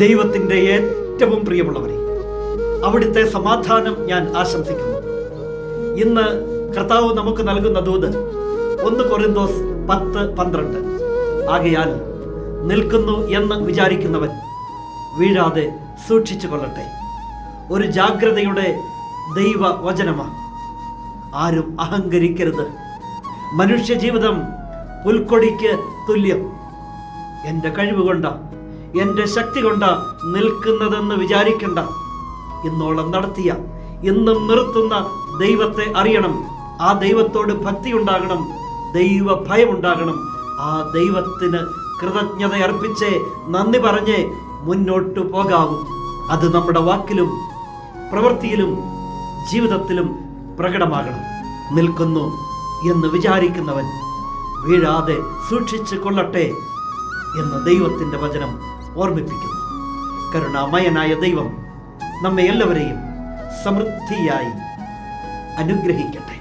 ദൈവത്തിന്റെ ഏറ്റവും പ്രിയമുള്ളവരെ അവിടുത്തെ സമാധാനം ഞാൻ ആശംസിക്കുന്നു. ഇന്ന് കർത്താവ് നമുക്ക് നൽകുന്ന ദൂത് ഒന്ന് കൊറിന്തോസ് പത്ത് പന്ത്രണ്ട്. ആകയാൽ നിൽക്കുന്നു എന്ന് വിചാരിക്കുന്നവൻ വീഴാതെ സൂക്ഷിച്ചു കൊള്ളട്ടെ. ഒരു ജാഗ്രതയുടെ ദൈവ വചനമാണ് ആരും അഹങ്കരിക്കരുത്. മനുഷ്യ ജീവിതം പുൽക്കൊടിക്ക് തുല്യം. എന്റെ കഴിവുകൊണ്ടാണ് കൊണ്ട എന്റെ ശക്തി കൊണ്ട് നിൽക്കുന്നതെന്ന് വിചാരിക്കണ്ട. ഇന്നോളം നടത്തിയ ഇന്നും നിർത്തുന്ന ദൈവത്തെ അറിയണം. ആ ദൈവത്തോട് ഭക്തി ഉണ്ടാകണം ദൈവ ഭയം ഉണ്ടാകണം ആ ദൈവത്തിന് കൃതജ്ഞത അർപ്പിച്ച് നന്ദി പറഞ്ഞ് മുന്നോട്ട് പോകാവും. അത് നമ്മുടെ വാക്കിലും പ്രവൃത്തിയിലും ജീവിതത്തിലും പ്രകടമാകണം. നിൽക്കുന്നു എന്ന് വിചാരിക്കുന്നവൻ വീഴാതെ സൂക്ഷിച്ചു കൊള്ളട്ടെ എന്ന ദൈവത്തിന്റെ വചനം ഓർമ്മിപ്പിക്കുന്നു. കരുണാമയനായ ദൈവം നമ്മെ എല്ലാവരെയും സമൃദ്ധിയായി അനുഗ്രഹിക്കട്ടെ.